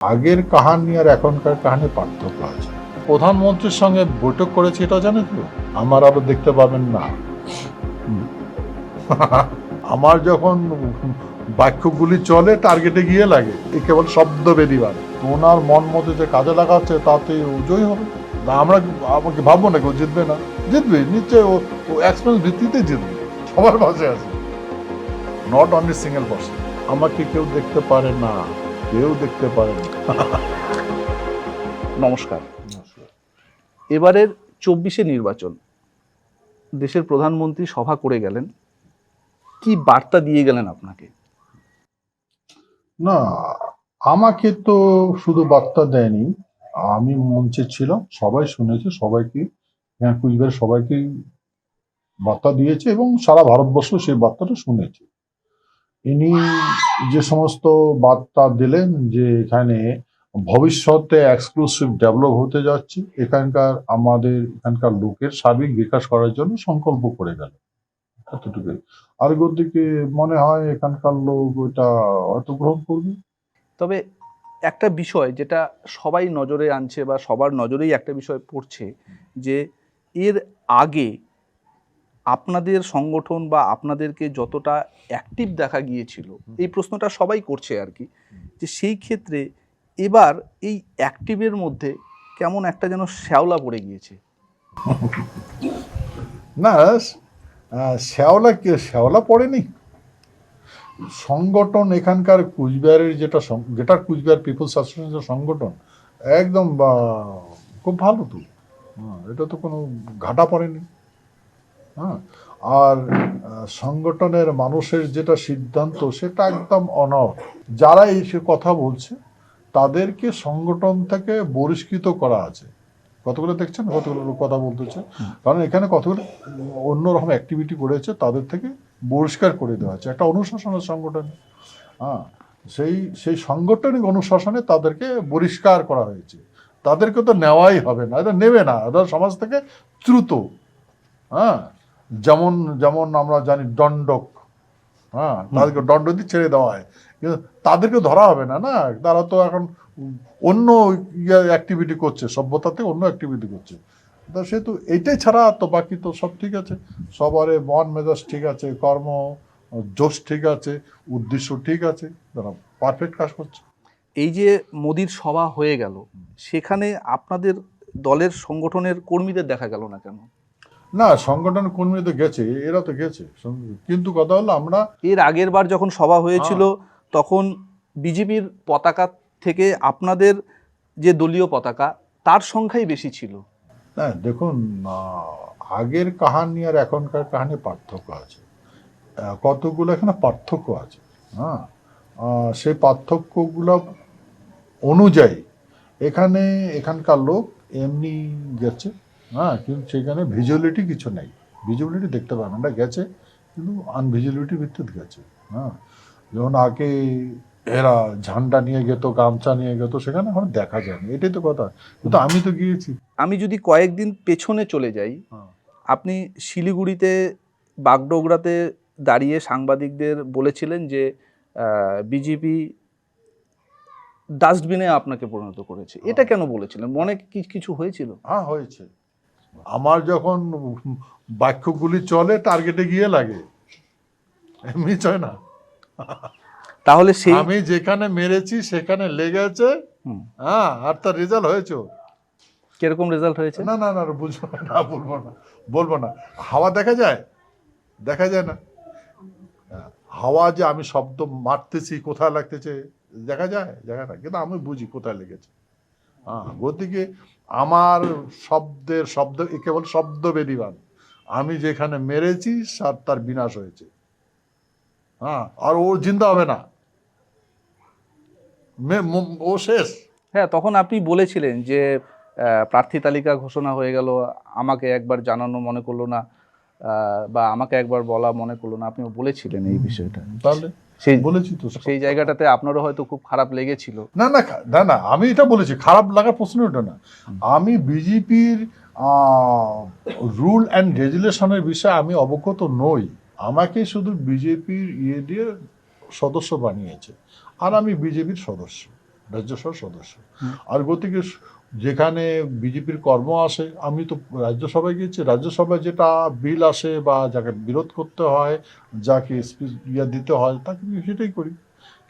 আগের কাহানি আর এখনকার কাহানি পার্থক্য আছে। প্রধানমন্ত্রীর সঙ্গে বৈঠক করেছে এটা জানেন তো? আমার আরও দেখতে পাবেন না। আমার যখন বাক্যগুলি চলে টার্গেটে গিয়ে লাগে, এ কেবল শব্দ বেরিবার ওনার মন মতো যে কাজে লাগাচ্ছে, তাতে জয়ী হবে। না, আমরা আমাকে ভাববো না কেউ জিতবে না। জিতবে নিশ্চয় ও এক্সপেন্স ভিত্তিতে জিতবে। সবার পাশে আছে। নট অনলি সিঙ্গেল পার্সন আমাকে কেউ দেখতে পারে না। কেউ দেখতে পারে নমস্কার। এবারের চব্বিশে নির্বাচন দেশের প্রধানমন্ত্রী সভা করে গেলেন কি বার্তা দিয়ে গেলেন আপনাকে? না আমাকে তো শুধু বার্তা দেয়নি আমি মঞ্চে ছিলাম সবাই শুনেছে সবাইকে কুচবিহার সবাইকে বার্তা দিয়েছে এবং সারা ভারতবর্ষ সেই বার্তাটা শুনেছে। ইনি যে সমস্ত বার্তা দিলেন যে এখানে ভবিষ্যতে এক্সক্লুসিভ ডেভেলপ হতে যাচ্ছে, এখানকার আমাদের এখানকার লোকের সার্বিক বিকাশ করার জন্য সংকল্প করে গেল। এতটুকুই। আর দিকে মনে হয় এখানকার লোক ওইটা হয়তো গ্রহণ করবে। তবে একটা বিষয় যেটা সবাই নজরে আনছে বা সবার নজরেই একটা বিষয় পড়ছে, যে এর আগে আপনাদের সংগঠন বা আপনাদেরকে যতটা অ্যাক্টিভ দেখা গিয়েছিল এই প্রশ্নটা সবাই করছে আর কি যে সেই ক্ষেত্রে এবার এই অ্যাক্টিভের মধ্যে কেমন একটা যেন শ্যাওলা পড়ে গিয়েছে। না শ্যাওলা কে শ্যাওলা পড়েনি? সংগঠন এখানকার কুচবিহারের যেটা যেটা কুচবিহার পিপলস অ্যাসোসিয়েশন সংগঠন একদম খুব ভালো তো। হ্যাঁ, এটা তো কোনো ঘাটা পড়েনি। হ্যাঁ আর সংগঠনের মানুষের যেটা সিদ্ধান্ত, সেটা একদম অনর যারা এই সে কথা বলছে, তাদেরকে সংগঠন থেকে বহিষ্কৃত করা আছে। কতগুলো দেখছেন? কতগুলো কথা বলতেছে কারণ এখানে কতগুলো অন্যরকম অ্যাক্টিভিটি করেছে, তাদের থেকে বহিষ্কার করে দেওয়া হচ্ছে একটা অনুশাসনের সংগঠন। হ্যাঁ সেই সেই সাংগঠনিক অনুশাসনে তাদেরকে বহিষ্কার করা হয়েছে। তাদেরকে তো নেওয়াই হবে না, এটা নেবে না। এরা সমাজ থেকে দ্রুত। হ্যাঁ যেমন যেমন আমরা জানি দণ্ডক হ্যাঁ তাদেরকে দণ্ড দিয়ে ছেড়ে দেওয়া হয়। কিন্তু তাদেরকে ধরা হবে না না? তারা তো এখন অন্য ইয়ে অ্যাক্টিভিটি করছে সভ্যতাতে অন্য অ্যাক্টিভিটি করছে। তো সেহেতু এইটাই ছাড়া তো বাকি তো সব ঠিক আছে। সবারে মন মেজাজ ঠিক আছে কর্ম জোশ ঠিক আছে উদ্দেশ্য ঠিক আছে তারা পারফেক্ট কাজ করছে। এই যে মোদির সভা হয়ে গেল সেখানে আপনাদের দলের সংগঠনের কর্মীদের দেখা গেল না কেন? না সংগঠন কর্মী তো গেছে? এরা তো গেছে। কিন্তু কথা হলো আমরা এর আগের বার যখন সভা হয়েছিল তখন বিজেপির পতাকা থেকে আপনাদের যে দলীয় পতাকা তার সংখ্যাই বেশি ছিল। হ্যাঁ দেখুন আগের কাহানি আর এখনকার কাহানি পার্থক্য আছে। কতগুলো এখানে পার্থক্য আছে। হ্যাঁ সেই পার্থক্যগুলো অনুযায়ী এখানে এখানকার লোক এমনি গেছে। হ্যাঁ কিন্তু সেখানে ভিজুয়ালিটি কিছু নেই। ভিজুয়ালিটি দেখতে পাবে না গেছে কিন্তু আনভিজুয়ালিটি ভিত্তিতে গেছে হ্যাঁ যেমন আগে এরা ঝান্ডা নিয়ে গেত গামছা নিয়ে গেত সেখানে এখন দেখা যায়নি এটাই তো কথা। কিন্তু আমি তো গিয়েছি। আমি যদি কয়েকদিন পেছনে চলে যাই হ্যাঁ। আপনি শিলিগুড়িতে বাগডোগরাতে দাঁড়িয়ে সাংবাদিকদের বলেছিলেন যে বিজেপি ডাস্টবিনে আপনাকে পরিণত করেছে। এটা কেন বলেছিলেন? মনে কি কিছু হয়েছিল? হ্যাঁ হয়েছে। আমার যখন বাক্যগুলি চলে টার্গেটে গিয়ে লাগে। এমনি চয় না। তাহলে সেই আমি যেখানে মেরেছি সেখানে লেগেছে। হ্যাঁ আর তার রেজাল্ট হয়েছে। কীরকম রেজাল্ট হয়েছে? না না না বুঝব না বলব না বলব না। হাওয়া দেখা যায়? দেখা যায় না? হ্যাঁ, হাওয়া যে আমি শব্দ মারতেছি কোথায় লাগতেছে দেখা যায়? দেখা না। কিন্তু আমি বুঝি কোথায় লেগেছে। গতিকে আমার শব্দের শব্দ কেবল শব্দ বেদিবান। আমি যেখানে মেরেছি সার তার বিনাশ হয়েছে। হ্যাঁ আর ও জিন্দা হবে না। ও শেষ। হ্যাঁ তখন আপনি বলেছিলেন যে প্রার্থী তালিকা ঘোষণা হয়ে গেল আমাকে একবার জানানো মনে করল না বা আমাকে একবার বলা মনে করল না। আপনি বলেছিলেন এই বিষয়টা। তাহলে? সেই বলেছি তো সেই জায়গাটাতে আপনারও হয়তো খুব খারাপ লেগেছিল। না না না না আমি এটা বলেছি খারাপ লাগার প্রশ্ন ওটা না। আমি বিজেপির রুল অ্যান্ড রেগুলেশনের বিষয়ে আমি অবগত নই। আমাকে শুধু বিজেপির ইয়ে দিয়ে সদস্য বানিয়েছে। আর আমি বিজেপির সদস্য রাজ্যসভার সদস্য। আর গতিকে যেখানে বিজেপির কর্ম আসে, আমি তো রাজ্যসভায় গিয়েছি, রাজ্যসভায় যেটা বিল আসে বা যাকে বিরোধ করতে হয়, যাকে স্পিচ ইয়ে দিতে হয়, তাকে সেটাই করি।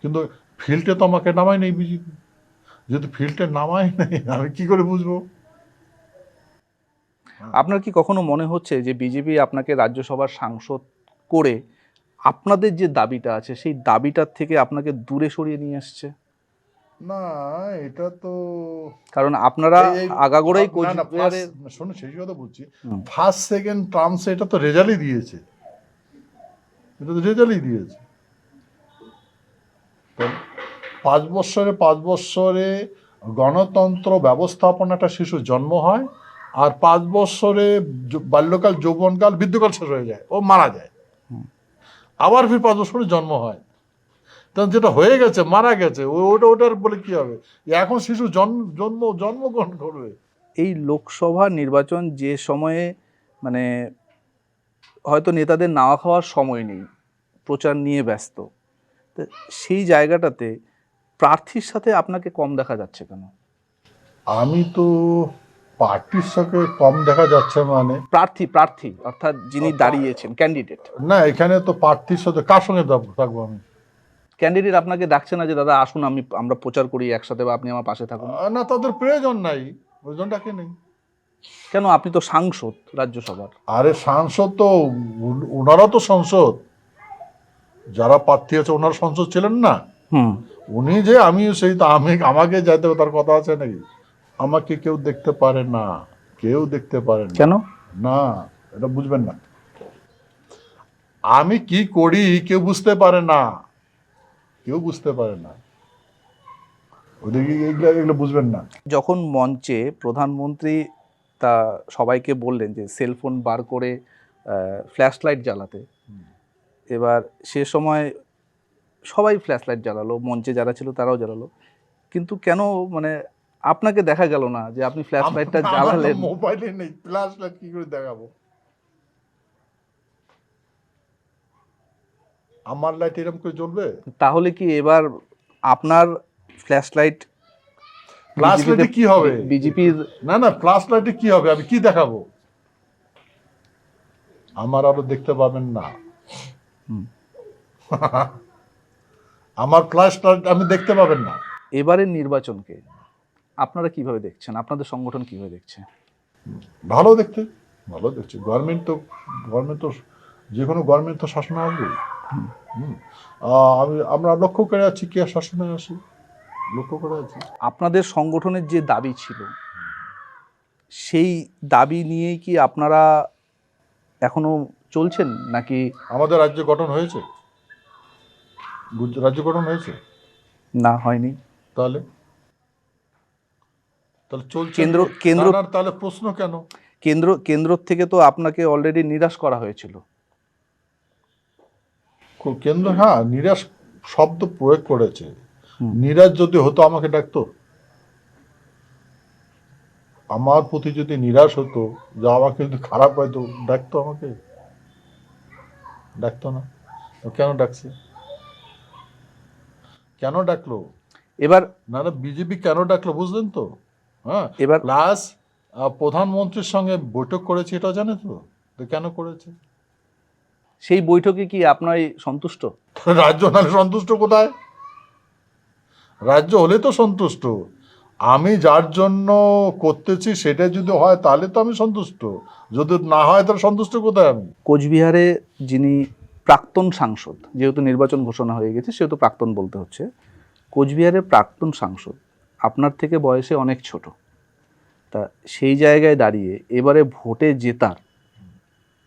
কিন্তু ফিল্ডে তো আমাকে নামাই নেই বিজেপি। যেহেতু ফিল্ডে নামাই নেই, আমি কি করে বুঝব? আপনার কি কখনো মনে হচ্ছে যে বিজেপি আপনাকে রাজ্যসভার সাংসদ করে আপনাদের যে দাবিটা আছে, সেই দাবিটার থেকে আপনাকে দূরে সরিয়ে নিয়ে আসছে না এটা তো কারণ আপনারা আগাগোড়াই কোচবিহারের শোনো সেই কথা বলছি। ফার্স্ট সেকেন্ড টার্মসে এটা তো রেজাল্টই দিয়েছে। এটা তো রেজাল্টই দিয়েছে। পাঁচ বছরে পাঁচ বছরে গণতন্ত্র ব্যবস্থাপনা একটা শিশুর জন্ম হয় আর পাঁচ বছরে বাল্যকাল যৌবনকাল বৃদ্ধকাল শেষ হয়ে যায় ও মারা যায়। আবার ফির পাঁচ বছরে জন্ম হয়। তখন যেটা হয়ে গেছে মারা গেছে ওটা ওটার বলে কি হবে? এখন শিশু জন্ম জন্ম জন্মগ্রহণ করবে। এই লোকসভা নির্বাচন যে সময়ে মানে হয়তো নেতাদের নাওয়া খাওয়ার সময় নেই প্রচার নিয়ে ব্যস্ত সেই জায়গাটাতে প্রার্থীর সাথে আপনাকে কম দেখা যাচ্ছে কেন? আমি তো পার্টির সাথে কম দেখা যাচ্ছে মানে। প্রার্থী প্রার্থী অর্থাৎ যিনি দাঁড়িয়েছেন ক্যান্ডিডেট না এখানে তো প্রার্থীর সাথে কার সঙ্গে থাকব আমি? ক্যান্ডিডেট আপনাকে ডাকছে না যে দাদা আসুন আমি আমরা প্রচার করি একসাথে বা আপনি আমার পাশে থাকুন। না তাদের প্রয়োজন নাই। প্রয়োজনটাকে নেই। কেন? আপনি তো সাংসদ রাজ্যসভার। আরে সাংসদ তো ওনারা তো সংসদ। যারা প্রার্থী আছে ওনারা সংসদ ছিলেন না। হুম। উনি যে আমি সেই তো আমি আমাকে যাইতে হবে তার কথা আছে নাকি? আমাকে কেউ দেখতে পারে না। কেউ দেখতে পারে না। কেন? না এটা বুঝবেন না। আমি কি করি কেউ বুঝতে পারে না। কেউ বুঝতে পারে না। এগুলো এগুলো বুঝবেন না। যখন মঞ্চে প্রধানমন্ত্রী তা সবাইকে বললেন যে সেলফোন বার করে ফ্ল্যাশ লাইট জ্বালাতে এবার সে সময় সবাই ফ্ল্যাশ লাইট জ্বালালো মঞ্চে যারা ছিল তারাও জ্বালালো। কিন্তু কেন মানে আপনাকে দেখা গেল না যে আপনি ফ্ল্যাশ লাইটটা জ্বালালেন? মোবাইলে নেই ফ্ল্যাশ লাইট কি করে দেখাবো? আমার লাইট এরকম করে জ্বলবে? তাহলে কি এবার আপনার ফ্ল্যাশ লাইট ফ্ল্যাশ লাইটে কি হবে? বিজেপির না না ফ্ল্যাশ লাইটে কি হবে? আমি কি দেখাবো? আমার আরও দেখতে পাবেন না। আমার ফ্ল্যাশ লাইট আমি দেখতে পাবেন না। এবারের নির্বাচনকে আপনারা কীভাবে দেখছেন? আপনাদের সংগঠন কীভাবে দেখছে? ভালো দেখতে ভালো দেখছে। গভর্নমেন্ট তো গভর্নমেন্ট তো যে কোনো গভর্নমেন্ট তো শাসনে আসবে আমি আমরা লক্ষ্য করে আছি কে শাসনে আসি? লক্ষ্য করে আছি। আপনাদের সংগঠনের যে দাবি ছিল সেই দাবি নিয়েই কি আপনারা এখনও চলছেন নাকি? আমাদের রাজ্য গঠন হয়েছে। রাজ্য গঠন হয়েছে। না হয়নি। তাহলে? তাহলে চলছে কেন্দ্র- কেন্দ্র- তাহলে প্রশ্ন কেন? কেন্দ্র কেন্দ্র থেকে তো আপনাকে অলরেডি নিরাশ করা হয়েছিল। কেন্দ্র হ্যাঁ নিরাশ শব্দ প্রয়োগ করেছে। নিরাশ যদি হতো আমাকে ডাকতো। আমার প্রতি যদি নিরাশ হতো যে আমাকে যদি খারাপ হয়তো ডাকতো আমাকে? ডাকতো না। কেন ডাকছে? কেন ডাকলো? এবার না না বিজেপি কেন ডাকলো বুঝলেন তো? হ্যাঁ এবার প্লাস প্রধানমন্ত্রীর সঙ্গে বৈঠক করেছে এটা জানে তো কেন করেছে? সেই বৈঠকে কি আপনার সন্তুষ্ট? রাজ্য নাহলে সন্তুষ্ট কোথায়? রাজ্য হলে তো সন্তুষ্ট। আমি যার জন্য করতেছি সেটা যদি হয় তাহলে তো আমি সন্তুষ্ট। যদি না হয় তাহলে সন্তুষ্ট কোথায় আমি? কোচবিহারে যিনি প্রাক্তন সাংসদ যেহেতু নির্বাচন ঘোষণা হয়ে গেছে সেহেতু প্রাক্তন বলতে হচ্ছে। কোচবিহারের প্রাক্তন সাংসদ আপনার থেকে বয়সে অনেক ছোট। তা সেই জায়গায় দাঁড়িয়ে এবারে ভোটে জেতার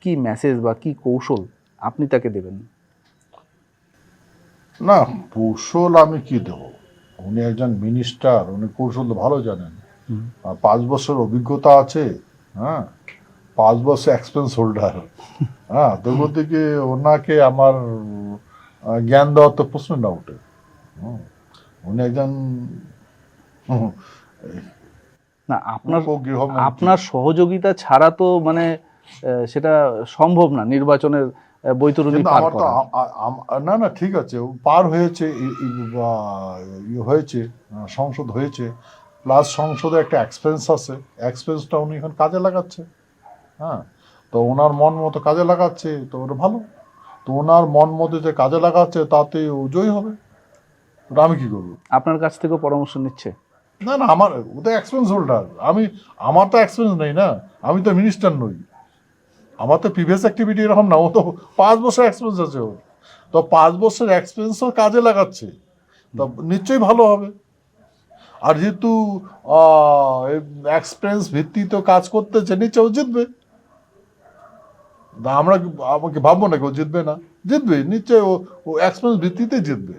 কি মেসেজ বা কি কৌশল আপনি তাকে দেবেন। না কৌশল আমি কি দেব? উনি একজন মিনিস্টার উনি কৌশল তো ভালো জানেন। পাঁচ বছর অভিজ্ঞতা আছে হ্যাঁ? পাঁচ বছর এক্সপেন্স হোল্ডার হ্যাঁ তো থেকে ওনাকে আমার জ্ঞান দেওয়ার তো প্রশ্ন না হুম। উনি একজন না আপনার। আপনার সহযোগিতা ছাড়া তো মানে সেটা সম্ভব না নির্বাচনের বৈতরণী পার আমার করা। না না ঠিক আছে পার হয়েছে হয়েছে সংসদ হয়েছে প্লাস সংসদে একটা এক্সপেন্স আছে এক্সপেন্সটা উনি এখন কাজে লাগাচ্ছে হ্যাঁ তো ওনার মন মতো কাজে লাগাচ্ছে তো ওটা ভালো তো ওনার মন মতো যে কাজে লাগাচ্ছে তাতে ও জয়ী হবে ওটা আমি কি করব? আপনার কাছ থেকেও পরামর্শ নিচ্ছে? না না আমার ও তো এক্সপেন্স হোল্ডার আমি আমার তো এক্সপেন্স নেই না আমি তো মিনিস্টার নই। আমার তো প্রিভিয়াস অ্যাক্টিভিটি এরকম না, ও তো পাঁচ বছর এক্সপেন্স আছে ওর। তো পাঁচ বছর এক্সপেন্সও কাজে লাগাচ্ছে, তো নিশ্চয়ই ভালো হবে। আর যেহেতু এক্সপেন্স ভিত্তিতে কাজ করতেছে নিশ্চয় ও জিতবে। না আমরা আমাকে ভাববো নাকি ও জিতবে না? জিতবে নিশ্চয় ও ও এক্সপেন্স ভিত্তিতে জিতবে।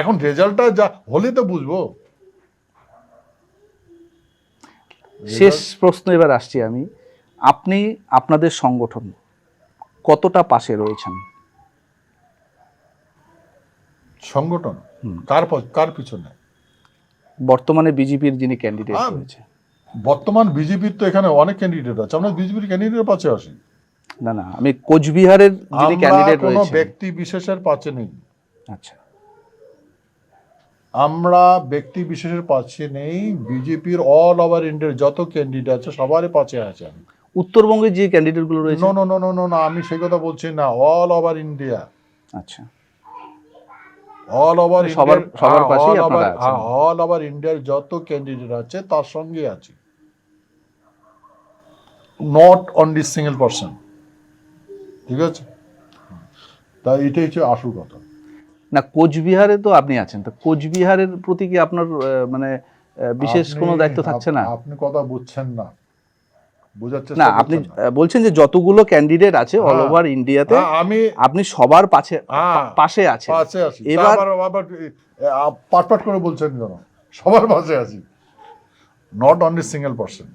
এখন রেজাল্টটা যা হলে তো বুঝব। শেষ প্রশ্ন এবার আসছি আমি। আপনি আপনাদের সংগঠন কতটা পাশে রয়েছেন? সংগঠন? কার কার পিছনে? বর্তমানে বিজেপির যিনি ক্যান্ডিডেট রয়েছে। বর্তমান বিজেপির তো এখানে অনেক ক্যান্ডিডেট আছে। আমরা বিজেপির ক্যান্ডিডেটের পাশে আসি না না আমি কোচবিহারের যিনি ক্যান্ডিডেট কোনো রয়েছে ব্যক্তি বিশেষের পাশে নেই। আচ্ছা। আমরা ব্যক্তি বিশেষের পাশে নেই। বিজেপির অল ওভার ইন্ডিয়ার যত ক্যান্ডিডেট আছে সবারই পাশে আছে আমি। উত্তরবঙ্গের যে ক্যান্ডিডেটগুলো রয়েছে? No no no no no আমি সেই কথা বলছি না। অল ওভার ইন্ডিয়া আচ্ছা। অল ওভার সবার- সবার পাশেই আপনারা আছেন। অল ওভার ইন্ডিয়ার যত ক্যান্ডিডেট আছে তার সঙ্গে আছি। নট অনলি সিঙ্গেল পার্সন ঠিক আছে? তা এটাই হচ্ছে আসল কথা। না কোচবিহারে তো আপনি আছেন। তো কোচবিহারের প্রতি কি আপনার মানে বিশেষ কোনো দায়িত্ব থাকছে না? আপনি কথা বুঝছেন না। না আপনি বলছেন যে যতগুলো ক্যান্ডিডেট আছে অল। ওভার ইন্ডিয়াতে আমি আপনি সবার পাশে হ্যাঁ। পাশে আছি। এবার- আবার আবার পাট পাট করে বলছেন কেন? সবার পাশে আছি। Not only single person